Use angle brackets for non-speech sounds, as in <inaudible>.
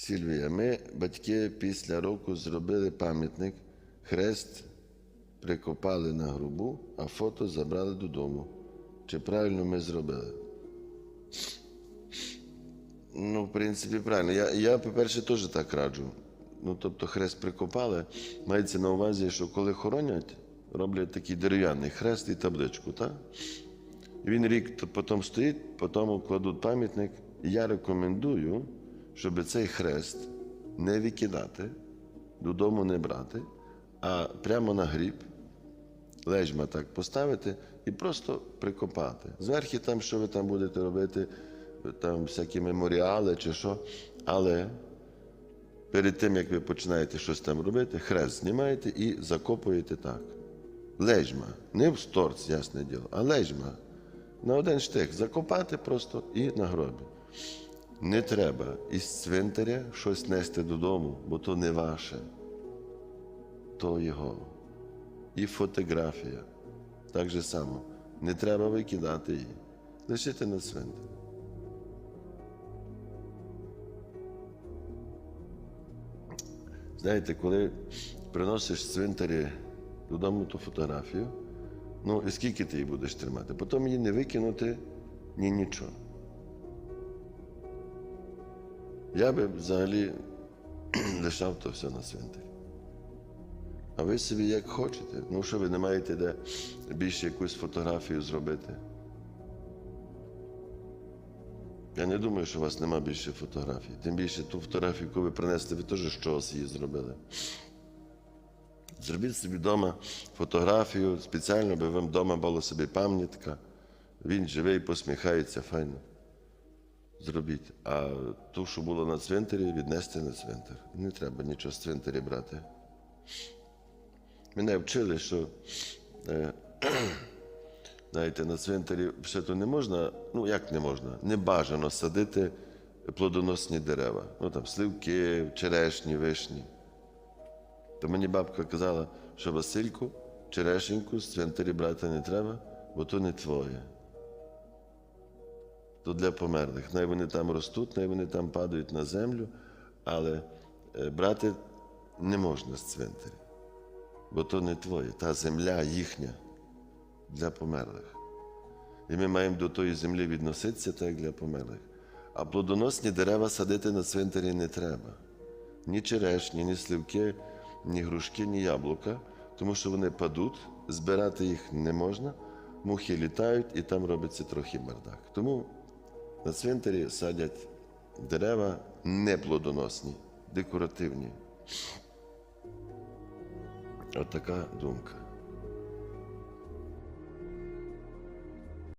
Сільвія, ми, батьки, після року зробили пам'ятник, хрест прикопали на грубу, а фото забрали додому. Чи правильно ми зробили? Ну, в принципі, правильно. Я, я по-перше, теж так раджу. Ну, тобто, хрест прикопали. Мається на увазі, що коли хоронять, роблять такий дерев'яний хрест і табличку, так? Він рік потім стоїть, потім кладуть пам'ятник. Я рекомендую, щоб цей хрест не викидати, додому не брати, а прямо на гріб, лежма так поставити і просто прикопати. Зверху там, що ви там будете робити, там всякі меморіали чи що. Але перед тим, як ви починаєте щось там робити, хрест знімаєте і закопуєте так. Лежма. Не в сторц, ясне діло, а лежма. На один штик закопати просто і на гробі. Не треба із цвинтаря щось нести додому, бо то не ваше, то його. І фотографія. Так же само. Не треба викидати її. Лишити на цвинтарі. Знаєте, коли приносиш цвинтарі додому ту фотографію, ну і скільки ти її будеш тримати? Потім її не викинути ні нічого. Я би взагалі <clears throat> лишав то все на цвинтарі. А ви собі як хочете. Ну що ви не маєте де більше якусь фотографію зробити? Я не думаю, що у вас нема більше фотографій. Тим більше ту фотографію, яку ви принесли, ви теж чогось її зробили. Зробіть собі вдома фотографію спеціально, аби вам вдома була собі пам'ятка. Він живий, посміхається, файно. Зробіть. А ту, що було на цвинтарі, віднести на цвинтар. Не треба нічого з цвинтаря брати. Мене вчили, що е, <clears throat> знаєте, на цвинтарі все то не можна, ну як не можна, не бажано садити плодоносні дерева. Ну там сливки, черешні, вишні. То мені бабка казала, що Васильку, черешеньку з цвинтарі брати не треба, бо то не твоє. То для померлих. Най вони там ростуть, най вони там падають на землю, але е, брати не можна з цвинтаря. Бо то не твоє, та земля їхня для померлих. І ми маємо до тої землі відноситися так, як для померлих. А плодоносні дерева садити на цвинтарі не треба. Ні черешні, ні сливки, ні грушки, ні яблука, тому що вони падуть, збирати їх не можна, мухи літають і там робиться трохи бардак. Тому на цвинтарі садять дерева неплодоносні, декоративні. От така думка.